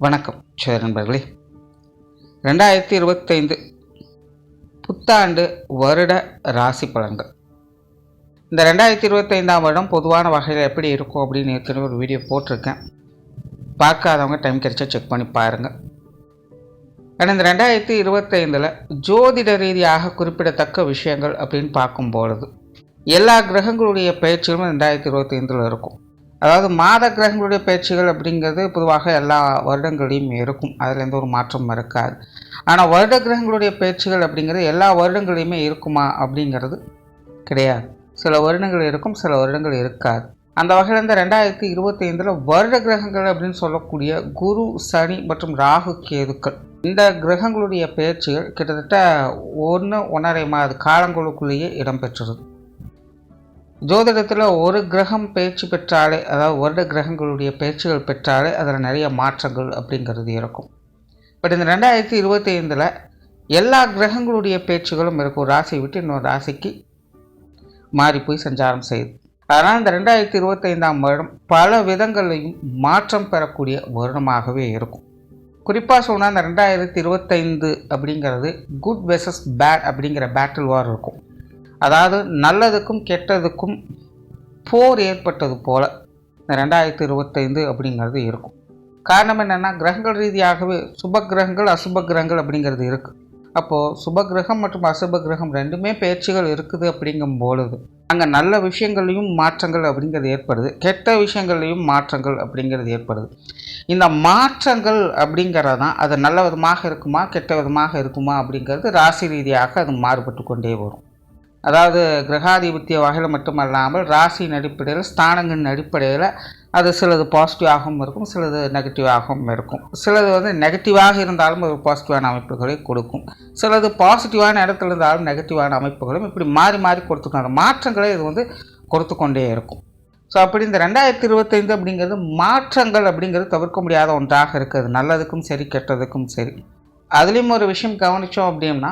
வணக்கம் சரி நண்பர்களே. ரெண்டாயிரத்தி இருபத்தைந்து புத்தாண்டு வருட ராசி பலன்கள். இந்த ரெண்டாயிரத்தி இருபத்தைந்தாம் வருடம் பொதுவான வகையில் எப்படி இருக்கும் அப்படின்னு ஏற்கனவே ஒரு வீடியோ போட்டிருக்கேன். பார்க்காதவங்க டைம் கிடைச்சா செக் பண்ணி பாருங்கள் ஆனால் இந்த ரெண்டாயிரத்தி இருபத்தைந்தில் ஜோதிட ரீதியாக குறிப்பிடத்தக்க விஷயங்கள் அப்படின்னு பார்க்கும்பொழுது எல்லா கிரகங்களுடைய பயிற்சிகளும் ரெண்டாயிரத்தி இருபத்தைந்தில் இருக்கும். அதாவது மாத கிரகங்களுடைய பயிற்சிகள் அப்படிங்கிறது பொதுவாக எல்லா வருடங்களையும் இருக்கும். அதில் எந்த ஒரு மாற்றமும் இருக்காது. ஆனால் வருட கிரகங்களுடைய பயிற்சிகள் அப்படிங்கிறது எல்லா வருடங்களையுமே இருக்குமா அப்படிங்கிறது கிடையாது. சில வருடங்கள் இருக்கும் சில வருடங்கள் இருக்காது. அந்த வகையில் இந்த ரெண்டாயிரத்தி இருபத்தைந்தில் வருட கிரகங்கள் அப்படின்னு சொல்லக்கூடிய குரு சனி மற்றும் ராகு கேதுக்கள் இந்த கிரகங்களுடைய பயிற்சிகள் கிட்டத்தட்ட ஒன்று ஒன்றரை மாத காலங்களுக்குள்ளேயே இடம்பெற்றிருது ஜோதிடத்தில் ஒரு கிரகம் பயிற்சி பெற்றாலே அதாவது வருட கிரகங்களுடைய பயிற்சிகள் பெற்றாலே அதில் நிறைய மாற்றங்கள் அப்படிங்கிறது இருக்கும். பட் இந்த ரெண்டாயிரத்தி இருபத்தி ஐந்தில் எல்லா கிரகங்களுடைய பேச்சுகளும் இருக்கும். ராசியை விட்டு இன்னொரு ராசிக்கு மாறி போய் சஞ்சாரம் செய்யுது. அதனால் இந்த ரெண்டாயிரத்தி இருபத்தைந்தாம் வருடம் பல விதங்களையும் மாற்றம் பெறக்கூடிய வருடமாகவே இருக்கும். குறிப்பாக சொன்னால் இந்த ரெண்டாயிரத்தி இருபத்தைந்து அப்படிங்கிறது குட் வெசஸ் பேட் அப்படிங்கிற பேட்டில் வார் இருக்கும். அதாவது நல்லதுக்கும் கெட்டதுக்கும் போர் ஏற்பட்டது போல இந்த ரெண்டாயிரத்தி இருபத்தைந்து அப்படிங்கிறது இருக்கும். காரணம் என்னென்னா கிரகங்கள் ரீதியாகவே சுப கிரகங்கள் அசுப கிரகங்கள் அப்படிங்கிறது இருக்குது அப்போது சுப கிரகம் மற்றும் அசுப கிரகம் ரெண்டுமே பேச்சுகள் இருக்குது அப்படிங்கும் பொழுது அங்கே நல்ல விஷயங்களையும் மாற்றங்கள் அப்படிங்கிறது ஏற்படுது கெட்ட விஷயங்கள்லையும் மாற்றங்கள் அப்படிங்கிறது ஏற்படுது. இந்த மாற்றங்கள் அப்படிங்கிறது தான் அது நல்ல விதமாக இருக்குமா கெட்ட விதமாக இருக்குமா அப்படிங்கிறது ராசி ரீதியாக அது மாறுபட்டு கொண்டே வரும். அதாவது கிரகாதிபத்திய வகையில் மட்டுமல்லாமல் ராசியின் அடிப்படையில் ஸ்தானங்களின் அடிப்படையில் அது சிலது பாசிட்டிவாகவும் இருக்கும் சிலது நெகட்டிவாகவும் இருக்கும். சிலது வந்து நெகட்டிவாக இருந்தாலும் ஒரு பாசிட்டிவான அமைப்புகளை கொடுக்கும். சிலது பாசிட்டிவான இடத்துல இருந்தாலும் நெகட்டிவான அமைப்புகளும் இப்படி மாறி மாறி கொடுத்துக்கணும் அந்த மாற்றங்களை இது வந்து கொடுத்து கொண்டே இருக்கும். ஸோ அப்படி இந்த ரெண்டாயிரத்தி இருபத்தைந்து அப்படிங்கிறது மாற்றங்கள் அப்படிங்கிறது தவிர்க்க முடியாத ஒன்றாக இருக்குது. நல்லதுக்கும் சரி கெட்டதுக்கும் சரி. அதுலேயும் ஒரு விஷயம் கவனித்தோம் அப்படின்னா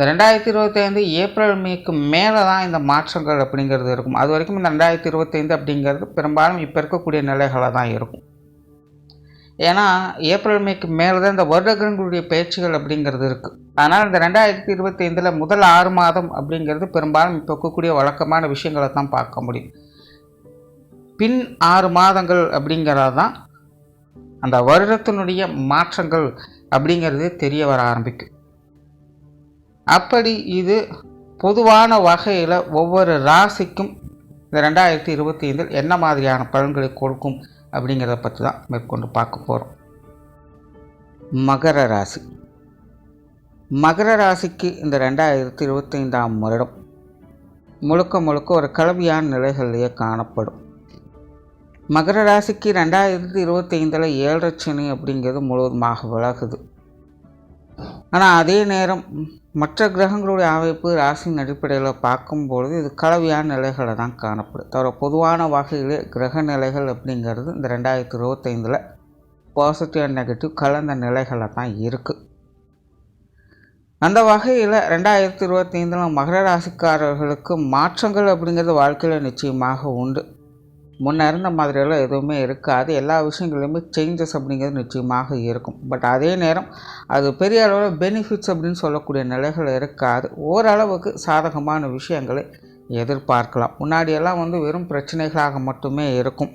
இந்த ரெண்டாயிரத்தி இருபத்தைந்து ஏப்ரல் மேக்கு மேலே தான் இந்த மாற்றங்கள் அப்படிங்கிறது இருக்கும். அது வரைக்கும் இந்த ரெண்டாயிரத்தி இருபத்தைந்து அப்படிங்கிறது பெரும்பாலும் இப்போ இருக்கக்கூடிய நிலைகளாக தான் இருக்கும். ஏன்னா ஏப்ரல் மேக்கு மேலே தான் இந்த வருடங்களுடைய பயிற்சிகள் அப்படிங்கிறது இருக்குது அதனால் இந்த ரெண்டாயிரத்தி இருபத்தைந்தில் முதல் ஆறு மாதம் அப்படிங்கிறது பெரும்பாலும் இப்போ இருக்கக்கூடிய வழக்கமான விஷயங்களை தான் பார்க்க முடியும். பின் ஆறு மாதங்கள் அப்படிங்கிறது தான் அந்த வருடத்தினுடைய மாற்றங்கள் அப்படிங்கிறது தெரிய வர ஆரம்பிக்கும். அப்படி இது பொதுவான வகையில் ஒவ்வொரு ராசிக்கும் இந்த ரெண்டாயிரத்தி இருபத்தி ஐந்தில் என்ன மாதிரியான பலன்களை கொடுக்கும் அப்படிங்கிறத பற்றி தான் மேற்கொண்டு பார்க்க போகிறோம் மகர ராசி. மகர ராசிக்கு இந்த ரெண்டாயிரத்தி இருபத்தைந்தாம் வருடம் முழுக்க முழுக்க ஒரு கலவையான நிலைகளிலேயே காணப்படும். மகர ராசிக்கு ரெண்டாயிரத்தி இருபத்தைந்தில் ஏழரை சனி அப்படிங்கிறது முழுவதுமாக விலகுது. ஆனால் அதே நேரம் மற்ற கிரகங்களுடைய அமைப்பு ராசியின் அடிப்படையில் பார்க்கும்பொழுது இது கலவையான நிலைகளை தான் காணப்படும். தவிர பொதுவான வகையிலே கிரக நிலைகள் அப்படிங்கிறது இந்த ரெண்டாயிரத்தி இருபத்தைந்தில் பாசிட்டிவ் அண்ட் நெகட்டிவ் கலந்த நிலைகளை தான் இருக்குது அந்த வகையில் ரெண்டாயிரத்தி இருபத்தைந்தில் மகர ராசிக்காரர்களுக்கு மாற்றங்கள் அப்படிங்கிறது வாழ்க்கையில் நிச்சயமாக உண்டு. முன்ன இருந்த மாதிரியெல்லாம் எதுவுமே இருக்காது. எல்லா விஷயங்களையுமே சேஞ்சஸ் அப்படிங்கிறது நிச்சயமாக இருக்கும். பட் அதே நேரம் அது பெரிய அளவில் பெனிஃபிட்ஸ் அப்படின்னு சொல்லக்கூடிய நிலைகள் இருக்காது. ஓரளவுக்கு சாதகமான விஷயங்களை எதிர்பார்க்கலாம். முன்னாடியெல்லாம் வந்து வெறும் பிரச்சனைகளாக மட்டுமே இருக்கும்.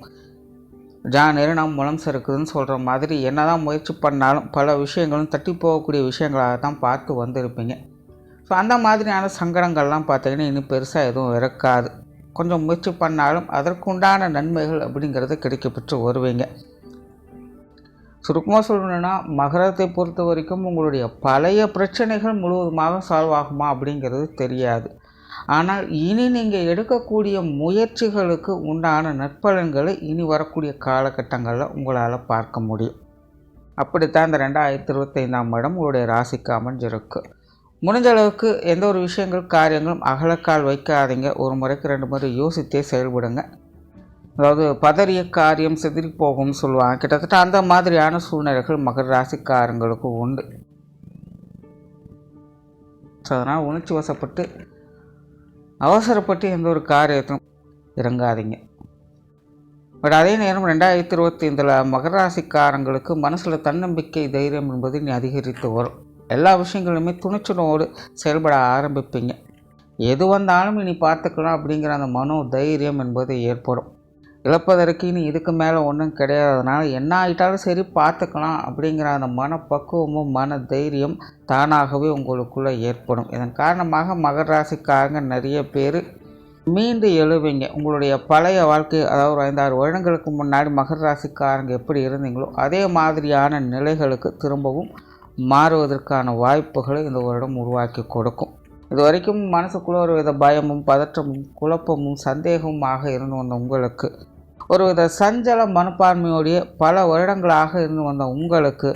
ஜான் நாம் முளம் சறுக்குதுன்னு சொல்கிற மாதிரி என்ன தான் முயற்சி பண்ணாலும் பல விஷயங்களும் தட்டி போகக்கூடிய விஷயங்களாக தான் பார்த்து வந்திருப்பீங்க. ஸோ அந்த மாதிரியான சங்கடங்கள்லாம் பார்த்தீங்கன்னா இன்னும் பெருசாக எதுவும் இருக்காது. கொஞ்சம் முயற்சி பண்ணாலும் அதற்குண்டான நன்மைகள் அப்படிங்கிறது கிடைக்கப்பெற்று வருவீங்க. சுருக்கமாக சொல்லணுன்னா மகரத்தை பொறுத்த வரைக்கும் உங்களுடைய பழைய பிரச்சனைகள் முழுவதுமாக சால்வ் ஆகுமா அப்படிங்கிறது தெரியாது. ஆனால் இனி நீங்கள் எடுக்கக்கூடிய முயற்சிகளுக்கு உண்டான நற்பலன்களை இனி வரக்கூடிய காலகட்டங்களில் உங்களால் பார்க்க முடியும். அப்படித்தான் இந்த ரெண்டாயிரத்தி இருபத்தைந்தாம் வருடம் உங்களுடைய ராசிக்கு அமைஞ்சிருக்கு. முடிஞ்ச அளவுக்கு எந்த ஒரு விஷயங்கள் காரியங்களும் அகலக்கால் வைக்காதீங்க. ஒரு முறைக்கு ரெண்டு முறை யோசித்தே செயல்படுங்க. அதாவது பதறிய காரியம் செதிரி போகும்னு சொல்லுவாங்க. கிட்டத்தட்ட அந்த மாதிரியான சூழ்நிலைகள் மகர ராசிக்காரங்களுக்கு உண்டு. ஸோ அதனால் உணர்ச்சி வசப்பட்டு அவசரப்பட்டு எந்த ஒரு காரியத்தையும் இறங்காதீங்க. பட் அதே நேரம் ரெண்டாயிரத்தி இருபத்தி ஐந்தில் மகர ராசிக்காரங்களுக்கு மனசில் தன்னம்பிக்கை தைரியம் என்பது நீ அதிகரித்து வரும். எல்லா விஷயங்களுமே துணிச்சலோடு செயல்பட ஆரம்பிப்பீங்க. எது வந்தாலும் இனி பார்த்துக்கலாம் அப்படிங்கிற அந்த மனோ தைரியம் என்பது ஏற்படும். இழப்பதற்கு இனி இதுக்கு மேலே ஒன்றும் கிடையாததுனால என்ன ஆகிட்டாலும் சரி பார்த்துக்கலாம் அப்படிங்கிற அந்த மனப்பக்குவமும் மன தைரியம் தானாகவே உங்களுக்குள்ளே ஏற்படும். இதன் காரணமாக மகர ராசிக்காரங்க நிறைய பேர் மீண்டு எழுவீங்க. உங்களுடைய பழைய வாழ்க்கை அதாவது ஒரு ஐந்தாறு வருடங்களுக்கு முன்னாடி மகர ராசிக்காரங்க எப்படி இருந்தீங்களோ அதே மாதிரியான நிலைகளுக்கு திரும்பவும் மாறுவதற்கான வாய்ப்புகளை இந்த வருடம் உருவாக்கி கொடுக்கும். இது வரைக்கும் மனசுக்குள்ளே ஒரு வித பயமும் பதற்றமும் குழப்பமும் சந்தேகமுமாக இருந்து வந்த உங்களுக்கு ஒரு வித சஞ்சல மனப்பான்மையோடைய பல வருடங்களாக இருந்து வந்த உங்களுக்கு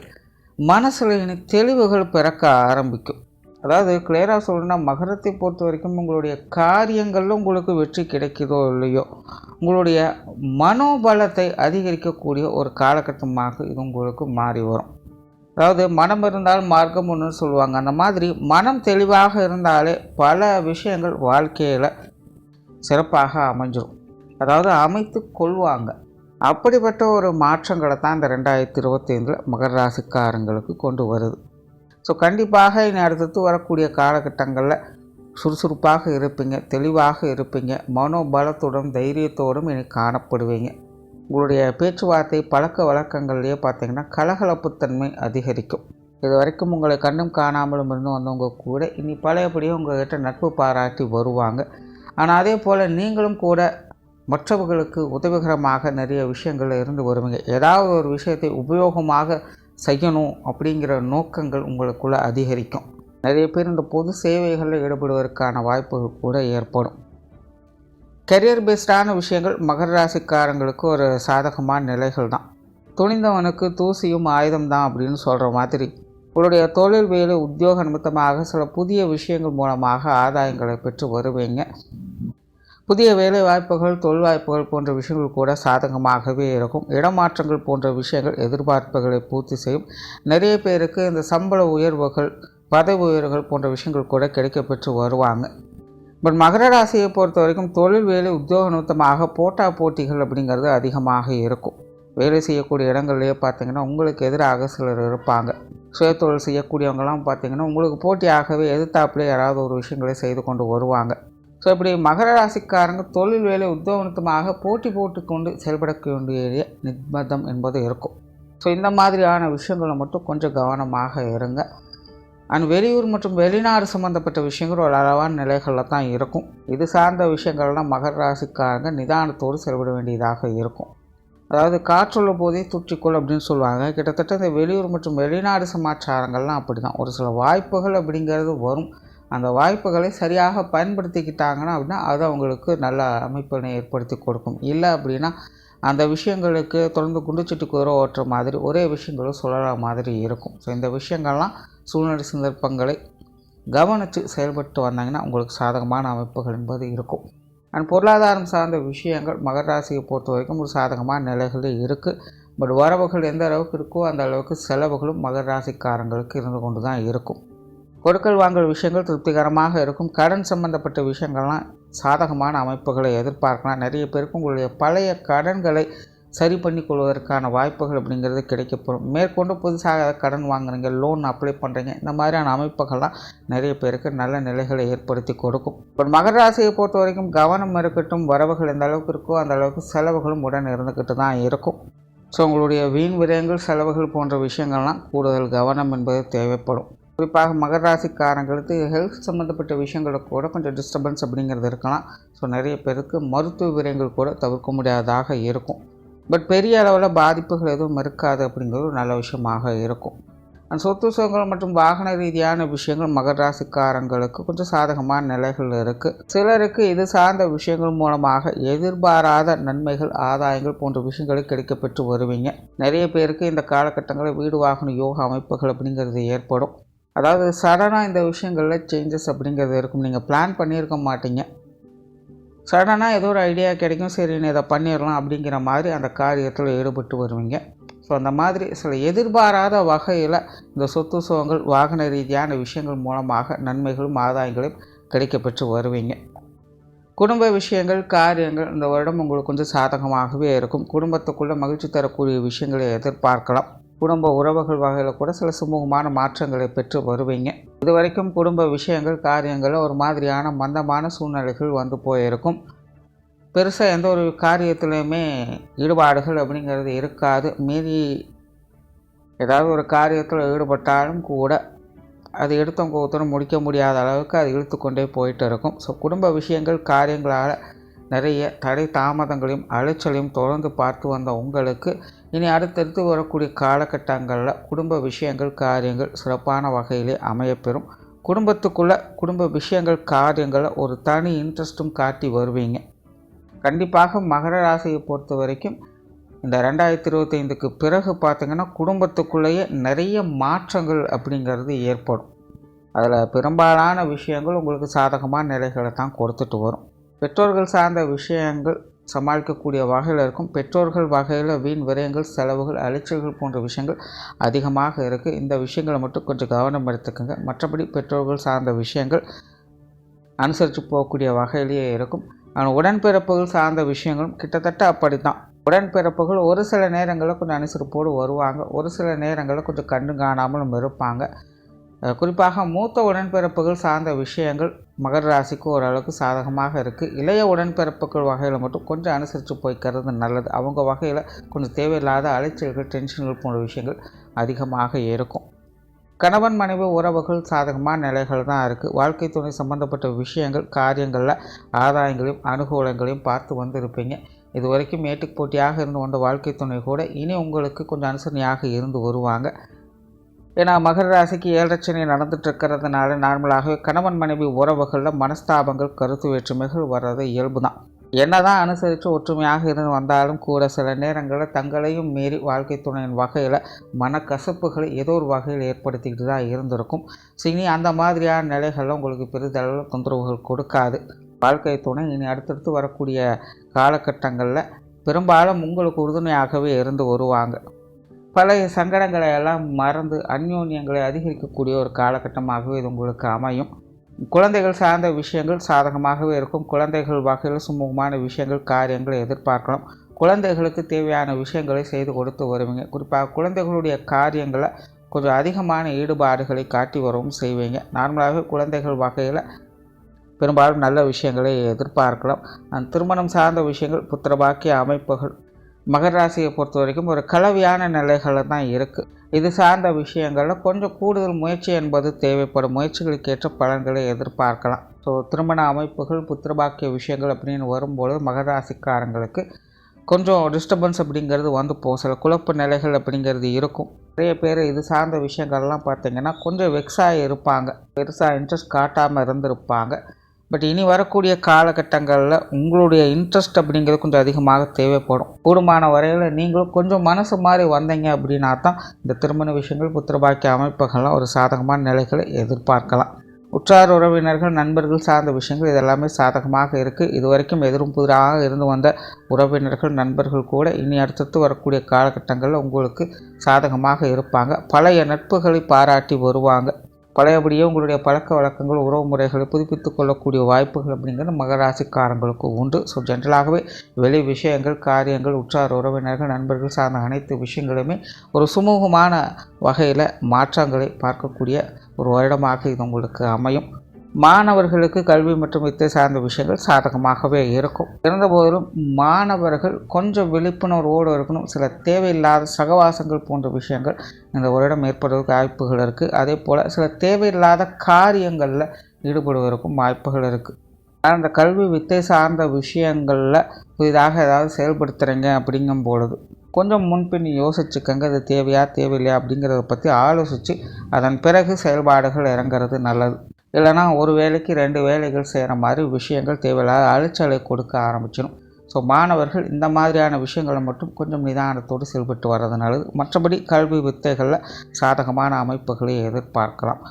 மனசில் இனி தெளிவுகள் பிறக்க ஆரம்பிக்கும். அதாவது கிளியராக சொல்லணும்னா மகரத்தை பொறுத்த வரைக்கும் உங்களுடைய காரியங்களில் உங்களுக்கு வெற்றி கிடைக்குதோ இல்லையோ உங்களுடைய மனோபலத்தை அதிகரிக்கக்கூடிய ஒரு காலகட்டமாக இது உங்களுக்கு மாறி வரும். அதாவது மனம் இருந்தால் மார்க்கம் ஒன்று சொல்லுவாங்க. அந்த மாதிரி மனம் தெளிவாக இருந்தாலே பல விஷயங்கள் வாழ்க்கையில் சிறப்பாக அமைஞ்சிடும் அதாவது அமைத்து கொள்வாங்க. அப்படிப்பட்ட ஒரு மாற்றங்களை தான் இந்த ரெண்டாயிரத்தி இருபத்தைந்தில் மகர ராசிக்காரங்களுக்கு கொண்டு வருது. ஸோ கண்டிப்பாக இனி அடுத்தடுத்து வரக்கூடிய காலகட்டங்களில் சுறுசுறுப்பாக இருப்பீங்க தெளிவாக இருப்பீங்க மனோபலத்துடன் தைரியத்தோடும் இனி காணப்படுவீங்க. உங்களுடைய பேச்சுவார்த்தை பழக்க வழக்கங்கள்லேயே பார்த்தீங்கன்னா கலகலப்புத்தன்மை அதிகரிக்கும். இது வரைக்கும் உங்களை கண்ணும் காணாமலும் இருந்து வந்தவங்க கூட இனி பழையபடியும் உங்கள்கிட்ட நட்பு பாராட்டி வருவாங்க. ஆனால் அதே போல் நீங்களும் கூட மற்றவர்களுக்கு உதவிகரமாக நிறைய விஷயங்கள் இருந்து வருவீங்க. ஏதாவது ஒரு விஷயத்தை உபயோகமாக செய்யணும் அப்படிங்கிற நோக்கங்கள் உங்களுக்குள்ளே அதிகரிக்கும். நிறைய பேர் இந்த பொது சேவைகளில் ஈடுபடுவதற்கான வாய்ப்புகள் கூட ஏற்படும். கெரியர் பேஸ்டான விஷயங்கள் மகர ராசிக்காரங்களுக்கு ஒரு சாதகமான நிலைகள் தான். துணிந்தவனுக்கு தூசியும் ஆயுதம் தான் அப்படின்னு சொல்கிற மாதிரி உங்களுடைய தொழில் வேலை உத்தியோக நிமித்தமாக சில புதிய விஷயங்கள் மூலமாக ஆதாயங்களை பெற்று வருவீங்க. புதிய வேலை வாய்ப்புகள் தொழில் வாய்ப்புகள் போன்ற விஷயங்கள் கூட சாதகமாகவே இருக்கும். இடமாற்றங்கள் போன்ற விஷயங்கள் எதிர்பார்ப்புகளை பூர்த்தி செய்யும். நிறைய பேருக்கு இந்த சம்பள உயர்வுகள் பதவி உயர்வுகள் போன்ற விஷயங்கள் கூட கிடைக்கப்பெற்று வருவாங்க. பட் மகர ராசியை பொறுத்த வரைக்கும் தொழில் வேலை உத்தியோக நிமித்தமாக போட்டா போட்டிகள் அப்படிங்கிறது அதிகமாக இருக்கும். வேலை செய்யக்கூடிய இடங்கள்லேயே பார்த்தீங்கன்னா உங்களுக்கு எதிராக சிலர் இருப்பாங்க. சுயதொழில் செய்யக்கூடியவங்கலாம் பார்த்தீங்கன்னா உங்களுக்கு போட்டியாகவே எதிர்த்தாப்புல யாராவது ஒரு விஷயங்களை செய்து கொண்டு வருவாங்க. ஸோ இப்படி மகர ராசிக்காரங்க தொழில் வேலை உத்தியோகமாக போட்டி போட்டு கொண்டு செயல்படக்க வேண்டிய நிர்பந்தம் என்பது இருக்கும். ஸோ இந்த மாதிரியான விஷயங்களை மட்டும் கொஞ்சம் கவனமாக இருங்க. அண்ட் வெளியூர் மற்றும் வெளிநாடு சம்மந்தப்பட்ட விஷயங்கள் ஒரு அளவான நிலைகளில் தான் இருக்கும். இது சார்ந்த விஷயங்கள்லாம் மகர ராசிக்காரங்க நிதானத்தோடு செயல்பட வேண்டியதாக இருக்கும். அதாவது காற்றுள்ள போதே துற்றிக்கொள் அப்படின்னு சொல்லுவாங்க. கிட்டத்தட்ட இந்த வெளியூர் மற்றும் வெளிநாடு சமாச்சாரங்கள்லாம் அப்படி தான் ஒரு சில வாய்ப்புகள் அப்படிங்கிறது வரும். அந்த வாய்ப்புகளை சரியாக பயன்படுத்திக்கிட்டாங்கன்னா அப்படின்னா அது அவங்களுக்கு நல்ல அமைப்பினை ஏற்படுத்தி கொடுக்கும். இல்லை அப்படின்னா அந்த விஷயங்களுக்கு தொடர்ந்து குண்டுச்சட்டி குதிரை ஓட்டுற மாதிரி ஒரே விஷயங்களும் சுழற மாதிரி இருக்கும். ஸோ இந்த விஷயங்கள்லாம் சூழ்நிலை சந்தர்ப்பங்களை கவனித்து செயல்பட்டு வந்தாங்கன்னா உங்களுக்கு சாதகமான அமைப்புகள் என்பது இருக்கும். அண்ட் பொருளாதாரம் சார்ந்த விஷயங்கள் மகர ராசியை பொறுத்த வரைக்கும் ஒரு சாதகமான நிலைகளில் இருக்குது பட் வரவுகள் எந்த அளவுக்கு இருக்கோ அந்த அளவுக்கு செலவுகளும் மகர ராசிக்காரங்களுக்கு இருந்து கொண்டு தான் இருக்கும். கொடுக்கல் வாங்கல் விஷயங்கள் திருப்திகரமாக இருக்கும். கடன் சம்பந்தப்பட்ட விஷயங்கள்லாம் சாதகமான அமைப்புகளை எதிர்பார்க்கலாம். நிறைய பேருக்கு உங்களுடைய பழைய கடன்களை சரி பண்ணி கொள்வதற்கான வாய்ப்புகள் அப்படிங்கிறது கிடைக்கப்படும் மேற்கொண்டு புதுசாக கடன் வாங்குறீங்க லோன் அப்ளை பண்ணுறீங்க இந்த மாதிரியான அமைப்புகள்லாம் நிறைய பேருக்கு நல்ல நிலைகளை ஏற்படுத்தி கொடுக்கும். இப்போ மகர ராசியை பொறுத்த வரைக்கும் கவனம் இருக்கட்டும் வரவுகள் எந்த அளவுக்கு இருக்கோ அந்த அளவுக்கு செலவுகளும் உடன் இருந்துக்கிட்டு தான் இருக்கும். ஸோ உங்களுடைய வீண் விரயங்கள் செலவுகள் போன்ற விஷயங்கள்லாம் கூடுதல் கவனம் என்பது தேவைப்படும். குறிப்பாக மகர ராசிக்காரங்களுக்கு ஹெல்த் சம்மந்தப்பட்ட விஷயங்களுக்கு கூட கொஞ்சம் டிஸ்டர்பன்ஸ் அப்படிங்கிறது இருக்கலாம். ஸோ நிறைய பேருக்கு மருத்துவ விரயங்கள் கூட தவிர்க்க முடியாததாக இருக்கும். பட் பெரிய அளவில் பாதிப்புகள் எதுவும் இருக்காது அப்படிங்கிறது ஒரு நல்ல விஷயமாக இருக்கும். அந்த சொத்து சுகங்கள் மற்றும் வாகன ரீதியான விஷயங்கள் மகர ராசிக்காரங்களுக்கு கொஞ்சம் சாதகமான நிலைகள் இருக்குது சிலருக்கு இது சார்ந்த விஷயங்கள் மூலமாக எதிர்பாராத நன்மைகள் ஆதாயங்கள் போன்ற விஷயங்களை கிடைக்கப்பெற்று வருவீங்க. நிறைய பேருக்கு இந்த காலகட்டங்களில் வீடு வாகன யோக அமைப்புகள் அப்படிங்கிறது ஏற்படும். அதாவது சடனாக இந்த விஷயங்களில் சேஞ்சஸ் அப்படிங்கிறது இருக்கும். நீங்கள் பிளான் பண்ணியிருக்க மாட்டீங்க. சடனாக ஏதோ ஒரு ஐடியா கிடைக்கும். சரி நீ இதை பண்ணிடலாம் அப்படிங்கிற மாதிரி அந்த காரியத்தில் ஈடுபட்டு வருவீங்க. ஸோ அந்த மாதிரி சில எதிர்பாராத வகையில் இந்த சொத்து சுகங்கள் வாகன ரீதியான விஷயங்கள் மூலமாக நன்மைகளும் ஆதாயங்களும் கிடைக்கப்பெற்று வருவீங்க. குடும்ப விஷயங்கள் காரியங்கள் இந்த வருடம் உங்களுக்கு கொஞ்சம் சாதகமாகவே இருக்கும். குடும்பத்துக்குள்ளே மகிழ்ச்சி தரக்கூடிய விஷயங்களை எதிர்பார்க்கலாம். குடும்ப உறவுகள் வகையில் கூட சில சுமூகமான மாற்றங்களை பெற்று வருவீங்க. இது வரைக்கும் குடும்ப விஷயங்கள் காரியங்களில் ஒரு மாதிரியான மந்தமான சூழ்நிலைகள் வந்து போயிருக்கும். பெருசாக எந்த ஒரு காரியத்துலேயுமே ஈடுபாடுகள் அப்படிங்கிறது இருக்காது. மீறி ஏதாவது ஒரு காரியத்தில் ஈடுபட்டாலும் கூட அது எடுத்தவங்க ஒருத்தரும் முடிக்க முடியாத அளவுக்கு அது இழுத்து கொண்டே போயிட்டு இருக்கும். ஸோ குடும்ப விஷயங்கள் காரியங்களால் நிறைய தடை தாமதங்களையும் அலைச்சலையும் தொடர்ந்து பார்த்து வந்த உங்களுக்கு இனி அடுத்தடுத்து வரக்கூடிய காலகட்டங்களில் குடும்ப விஷயங்கள் காரியங்கள் சிறப்பான வகையிலே அமையப்பெறும். குடும்பத்துக்குள்ளே குடும்ப விஷயங்கள் காரியங்களில் ஒரு தனி இன்ட்ரெஸ்ட்டும் காட்டி வருவீங்க. கண்டிப்பாக மகர ராசியை பொறுத்த வரைக்கும் இந்த ரெண்டாயிரத்தி இருபத்தைந்துக்கு பிறகு பார்த்திங்கன்னா குடும்பத்துக்குள்ளேயே நிறைய மாற்றங்கள் அப்படிங்கிறது ஏற்படும். அதில் பெரும்பாலான விஷயங்கள் உங்களுக்கு சாதகமான நிலைகளை தான் கொடுத்துட்டு வரும். பெற்றோர்கள் சார்ந்த விஷயங்கள் சமாளிக்கக்கூடிய வகையில் இருக்கும். பெற்றோர்கள் வகையில் வீண் விரயங்கள் செலவுகள் அலைச்சல்கள் போன்ற விஷயங்கள் அதிகமாக இருக்குது. இந்த விஷயங்களை மட்டும் கொஞ்சம் கவனம் எடுத்துக்கோங்க. மற்றபடி பெற்றோர்கள் சார்ந்த விஷயங்கள் அனுசரித்து போகக்கூடிய வகையிலேயே இருக்கும். ஆனால் உடன்பிறப்புகள் சார்ந்த விஷயங்களும் கிட்டத்தட்ட அப்படி தான் உடன்பிறப்புகள் ஒரு சில நேரங்களில் கொஞ்சம் அனுசரிப்போடு வருவாங்க. ஒரு சில நேரங்களில் கொஞ்சம் கண்டு காணாமலும் இருப்பாங்க குறிப்பாக மூத்த உடன்பிறப்புகள் சார்ந்த விஷயங்கள் மகர ராசிக்கு ஓரளவுக்கு சாதகமாக இருக்குது இளைய உடன்பிறப்புகள் வகையில் மட்டும் கொஞ்சம் அனுசரித்து போய்க்கிறது நல்லது. அவங்க வகையில் கொஞ்சம் தேவையில்லாத அலைச்சல்கள் டென்ஷன்கள் போன்ற விஷயங்கள் அதிகமாக இருக்கும். கணவன் மனைவி உறவுகள் சாதகமான நிலைகள் தான் இருக்குது வாழ்க்கை துணை சம்மந்தப்பட்ட விஷயங்கள் காரியங்களில் ஆதாயங்களையும் அனுகூலங்களையும் பார்த்து வந்திருப்பீங்க. இது வரைக்கும் மேட்டுக்கு போட்டியாக இருந்து வந்த வாழ்க்கை துணை கூட இனி உங்களுக்கு கொஞ்சம் அனுசரணையாக இருந்து வருவாங்க. ஏன்னா மகர ராசிக்கு ஏழரச்சனை நடந்துட்டு இருக்கிறதுனால நார்மலாகவே கணவன் மனைவி உறவுகளில் மனஸ்தாபங்கள் கருத்து வேற்றுமைகள் வர்றது இயல்பு தான் என்னதான் அனுசரித்து ஒற்றுமையாக இருந்து வந்தாலும் கூட சில நேரங்களில் தங்களையும் மீறி வாழ்க்கை துணையின் வகையில் மனக்கசப்புகளை ஏதோ ஒரு வகையில் ஏற்படுத்திக்கிட்டு தான் இருந்திருக்கும். சினி அந்த மாதிரியான நிலைகளில் உங்களுக்கு பெரிதளவில் தொந்தரவுகள் கொடுக்காது. வாழ்க்கை துணை இனி அடுத்தடுத்து வரக்கூடிய காலகட்டங்களில் பெரும்பாலும் உங்களுக்கு உறுதுணையாகவே இருந்து வருவாங்க. பழைய சங்கடங்களை எல்லாம் மறந்து அந்யோன்யங்களை அதிகரிக்கக்கூடிய ஒரு காலகட்டமாகவே இது உங்களுக்கு அமையும். குழந்தைகள் சார்ந்த விஷயங்கள் சாதகமாகவே இருக்கும். குழந்தைகள் வகையில் சுமூகமான விஷயங்கள் காரியங்களை எதிர்பார்க்கலாம். குழந்தைகளுக்கு தேவையான விஷயங்களை செய்து கொடுத்து வருவீங்க. குறிப்பாக குழந்தைகளுடைய காரியங்களை கொஞ்சம் அதிகமான ஈடுபாடுகளை காட்டி வரவும் செய்வீங்க. நார்மலாகவே குழந்தைகள் வகையில் பெரும்பாலும் நல்ல விஷயங்களை எதிர்பார்க்கலாம். அந்த திருமணம் சார்ந்த விஷயங்கள் புத்திரபாக்கிய அமைப்புகள் மகர ராசியை பொறுத்த வரைக்கும் ஒரு கலவையான நிலைகளில் தான் இருக்குது இது சார்ந்த விஷயங்களில் கொஞ்சம் கூடுதல் முயற்சி என்பது தேவைப்படும். முயற்சிகளுக்கேற்ற பலன்களை எதிர்பார்க்கலாம். ஸோ திருமண அமைப்புகள் புத்திரபாக்கிய விஷயங்கள் அப்படின்னு வரும்பொழுது மகர ராசிக்காரங்களுக்கு கொஞ்சம் டிஸ்டர்பன்ஸ் அப்படிங்கிறது வந்து போகும். சில குழப்ப நிலைகள் அப்படிங்கிறது இருக்கும். நிறைய பேர் இது சார்ந்த விஷயங்கள்லாம் பார்த்திங்கன்னா கொஞ்சம் வெக்ஸாக இருப்பாங்க. பெருசாக இன்ட்ரெஸ்ட் காட்டாமல் இருந்திருப்பாங்க. பட் இனி வரக்கூடிய காலகட்டங்களில் உங்களுடைய இன்ட்ரெஸ்ட் அப்படிங்கிறது கொஞ்சம் அதிகமாக தேவைப்படும். கூடுமான வரையில் நீங்களும் கொஞ்சம் மனசு மாதிரி வந்தீங்க அப்படின்னா தான் இந்த திருமண விஷயங்கள் புத்திரபாக்கிய அமைப்புகள்லாம் ஒரு சாதகமான நிலைகளை எதிர்பார்க்கலாம். உற்றார் உறவினர்கள் நண்பர்கள் சார்ந்த விஷயங்கள் இதெல்லாமே சாதகமாக இருக்குது இது வரைக்கும் எதிரும் புதிராக இருந்து வந்த உறவினர்கள் நண்பர்கள் கூட இனி அடுத்தடுத்து வரக்கூடிய காலகட்டங்களில் உங்களுக்கு சாதகமாக இருப்பாங்க. பழைய நட்புகளை பாராட்டி வருவாங்க. பழையபடியே உங்களுடைய பழக்க வழக்கங்கள் உறவு முறைகளை புதுப்பித்து கொள்ளக்கூடிய வாய்ப்புகள் அப்படிங்கிறது மகராசிக்காரங்களுக்கு உண்டு. ஸோ ஜென்ரலாகவே வெளி விஷயங்கள் காரியங்கள் உற்றார் உறவினர்கள் நண்பர்கள் சார்ந்த அனைத்து விஷயங்களுமே ஒரு சுமூகமான வகையில் மாற்றங்களை பார்க்கக்கூடிய ஒரு வருடமாக இது உங்களுக்கு அமையும். மாணவர்களுக்கு கல்வி மற்றும் வித்தை சார்ந்த விஷயங்கள் சாதகமாகவே இருக்கும். இருந்தபோதிலும் மாணவர்கள் கொஞ்சம் விழிப்புணர்வோடு இருக்கணும். சில தேவையில்லாத சகவாசங்கள் போன்ற விஷயங்கள் இந்த வருடம் ஏற்படுவதற்கு வாய்ப்புகள் இருக்குது அதே போல் சில தேவையில்லாத காரியங்களில் ஈடுபடுவதற்கும் வாய்ப்புகள் இருக்குது ஆனால் கல்வி வித்தை சார்ந்த விஷயங்களில் புதிதாக ஏதாவது செயல்படுத்துகிறீங்க அப்படிங்கும் பொழுது கொஞ்சம் முன்பின் யோசிச்சுக்கங்க. இது தேவையா தேவையில்லையா அப்படிங்கிறத பற்றி ஆலோசித்து அதன் பிறகு செயல்பாடுகள் இறங்குறது நல்லது. இல்லைனா ஒரு வேலைக்கு ரெண்டு வேலைகள் செய்கிற மாதிரி விஷயங்கள் தேவையில்லாத அலைச்சலை கொடுக்க ஆரம்பிச்சிடும். ஸோ மாணவர்கள் இந்த மாதிரியான விஷயங்களை மட்டும் கொஞ்சம் நிதானத்தோடு செயல்பட்டு வர்றது நல்லது. மற்றபடி கல்வி வித்தைகளில் சாதகமான அமைப்புகளை எதிர்பார்க்கலாம்.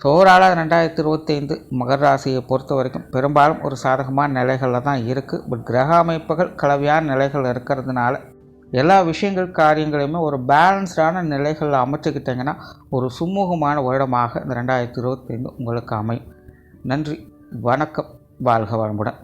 ஸோ ஓவராலாக ரெண்டாயிரத்தி இருபத்தைந்து மகர ராசியை பொறுத்த வரைக்கும் பெரும்பாலும் ஒரு சாதகமான நிலைகளில் தான் இருக்குது. பட் கிரக அமைப்புகள் கலவையான நிலைகள் இருக்கிறதுனால எல்லா விஷயங்கள் காரியங்களையுமே ஒரு பேலன்ஸ்டான நிலைகளில் அமைச்சுக்கிட்டிங்கன்னா ஒரு சுமூகமான வருடமாக இந்த ரெண்டாயிரத்தி இருபத்தைந்து உங்களுக்கு அமையும். நன்றி வணக்கம் வாழ்க வளமுடன்.